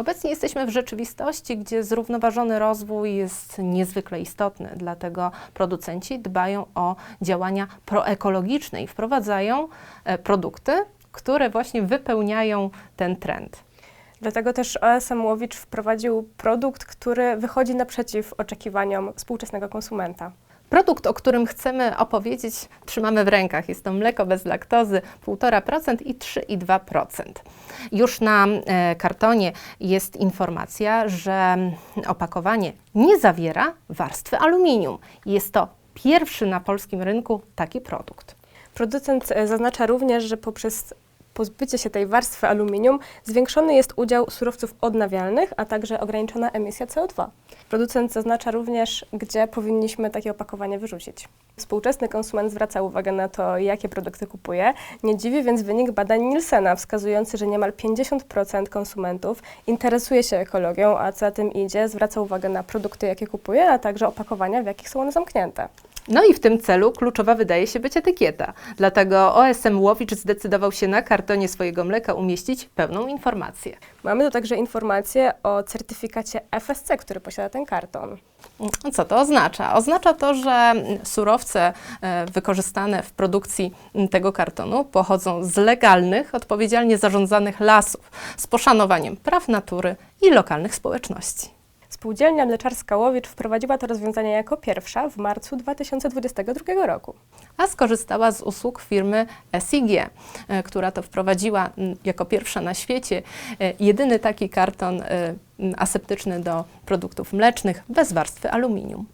Obecnie jesteśmy w rzeczywistości, gdzie zrównoważony rozwój jest niezwykle istotny, dlatego producenci dbają o działania proekologiczne i wprowadzają e, produkty, które właśnie wypełniają ten trend. Dlatego też OSM Łowicz wprowadził produkt, który wychodzi naprzeciw oczekiwaniom współczesnego konsumenta. Produkt, o którym chcemy opowiedzieć, trzymamy w rękach. Jest to mleko bez laktozy 1,5% i 3,2%. Już na e, kartonie jest informacja, że opakowanie nie zawiera warstwy aluminium. Jest to pierwszy na polskim rynku taki produkt. Producent e, zaznacza również, że poprzez pozbycie się tej warstwy aluminium zwiększony jest udział surowców odnawialnych, a także ograniczona emisja CO2. Producent zaznacza również, gdzie powinniśmy takie opakowanie wyrzucić. Współczesny konsument zwraca uwagę na to, jakie produkty kupuje. Nie dziwi więc wynik badań Nielsena, wskazujący, że niemal 50% konsumentów interesuje się ekologią, a co za tym idzie, zwraca uwagę na produkty, jakie kupuje, a także opakowania, w jakich są one zamknięte. No i w tym celu kluczowa wydaje się być etykieta. Dlatego OSM Łowicz zdecydował się na kartonie swojego mleka umieścić pełną informację. Mamy tu także informacje o certyfikacie FSC, który posiada ten karton. Co to oznacza? Oznacza to, że surowce e, wykorzystane w produkcji m, tego kartonu pochodzą z legalnych, odpowiedzialnie zarządzanych lasów, z poszanowaniem praw natury i lokalnych społeczności. Spółdzielnia Mleczarska Łowicz wprowadziła to rozwiązanie jako pierwsza w marcu 2022 roku. A skorzystała z usług firmy SIG, e, która to wprowadziła jako pierwsza na świecie e, jedyny taki karton e, aseptyczny do produktów mlecznych bez warstwy aluminium.